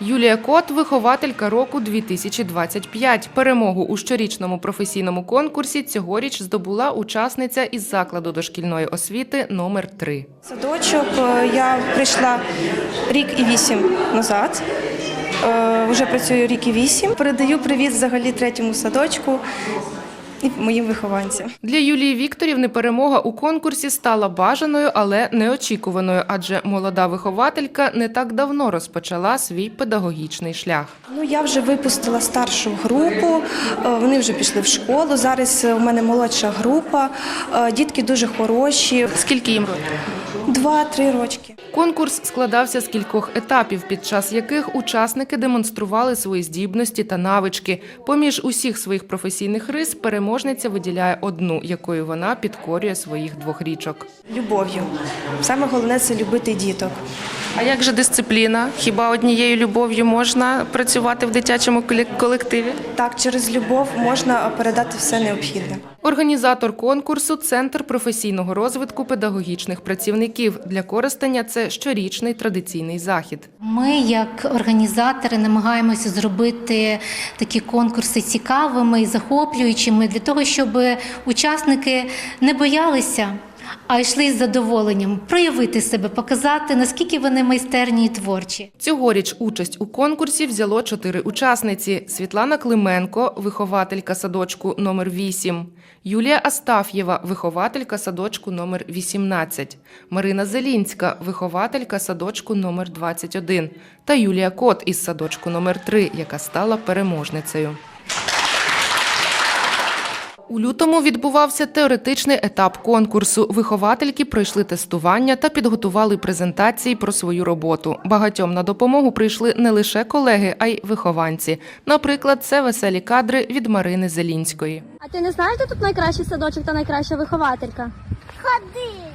Юлія Кот вихователька року 2025. Перемогу у щорічному професійному конкурсі цьогоріч здобула учасниця із закладу дошкільної освіти номер 3 Садочок е, я прийшла рік і вісім назад. Е, Вже працюю рік і вісім. Передаю привіт взагалі третьому садочку і моїм вихованцям. Для Юлії Вікторівни перемога у конкурсі стала бажаною, але неочікуваною, адже молода вихователька не так давно розпочала свій педагогічний шлях. Ну я вже випустила старшу групу. е, Вони вже пішли в школу. Зараз у мене молодша група. Е, Дітки дуже хороші. Скільки їм років? Два-три рочки. Конкурс складався з кількох етапів, під час яких учасники демонстрували свої здібності та навички. Поміж усіх своїх професійних рис переможниця виділяє одну, якою вона підкорює своїх двохрічок. Любов'ю. Саме головне це любити діток. А як же дисципліна? Хіба однією любов'ю можна працювати в дитячому колективі? Так, через любов можна передати все необхідне. Організатор конкурсу Центр професійного розвитку педагогічних працівників. Для користання це щорічний традиційний захід. Ми, як організатори, намагаємося зробити такі конкурси цікавими і захоплюючими для того, щоб учасники не боялися, а йшли з задоволенням проявити себе, показати наскільки вони майстерні і творчі. Цьогоріч участь у конкурсі взяло чотири учасниці: Світлана Клименко, вихователька садочку номер 8 Юлія Астаф'єва, вихователька садочку номер 18 Марина Зелінська, вихователька садочку номер 21 та Юлія Кот із садочку номер 3 яка стала переможницею. У лютому відбувався теоретичний етап конкурсу. Виховательки пройшли тестування та підготували презентації про свою роботу. Багатьом на допомогу прийшли не лише колеги, а й вихованці. Наприклад, це веселі кадри від Марини Зелінської. А ти не знаєш, де тут найкращий садочок та найкраща вихователька? Ходи.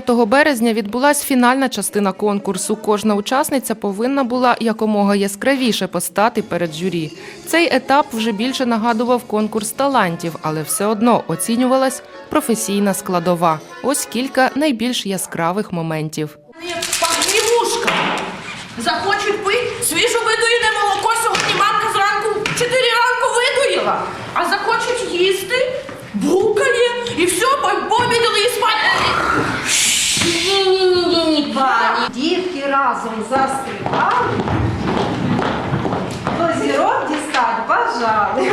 5 березня відбулась фінальна частина конкурсу. Кожна учасниця повинна була якомога яскравіше постати перед журі. Цей етап вже більше нагадував конкурс талантів, але все одно оцінювалась професійна складова. Ось кілька найбільш яскравих моментів. Погрівушка. Захочуть пити свіжо видоїне молоко. Сьогодні мамка зранку в 4 ранку видоїла. А захочуть їсти, булкає і все, побідали і спать. Ні-ні-ні, пані. Дітки разом застрибали, до зірок дістать бажали.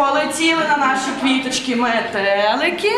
Полетіли на наші квіточки метелики.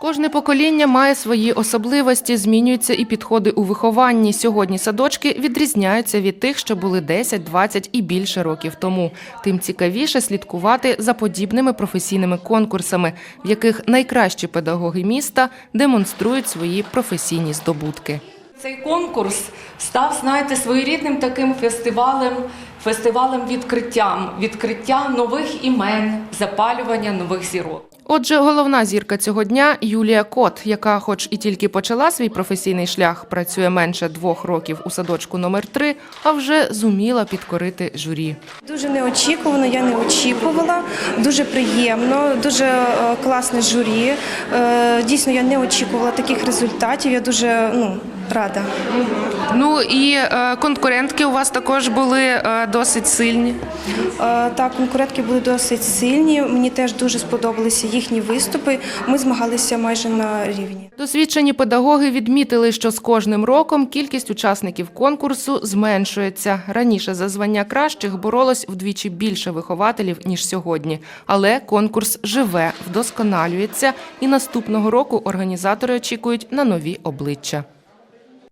Кожне покоління має свої особливості, змінюються і підходи у вихованні. Сьогодні садочки відрізняються від тих, що були 10, 20 і більше років тому. Тим цікавіше слідкувати за подібними професійними конкурсами, в яких найкращі педагоги міста демонструють свої професійні здобутки. Цей конкурс став, знаєте, своєрідним таким фестивалем, фестивалем відкриттям, відкриття нових імен, запалювання нових зірок. Отже, головна зірка цього дня Юлія Кот, яка, хоч і тільки почала свій професійний шлях, працює менше двох років у садочку номер 3 а вже зуміла підкорити журі. Дуже неочікувано, я не очікувала. Дуже приємно, дуже е, класне журі. Е, Дійсно, я не очікувала таких результатів. Я дуже ну, рада. Ну і е, конкурентки у вас також були е, досить сильні. Е, Так, конкурентки були досить сильні. Мені теж дуже сподобалися їхні виступи. Ми змагалися майже на рівні. Досвідчені педагоги відмітили, що з кожним роком кількість учасників конкурсу зменшується. Раніше за звання кращих боролось вдвічі більше вихователів ніж сьогодні. Але конкурс живе, вдосконалюється, і наступного року організатори очікують на нові обличчя.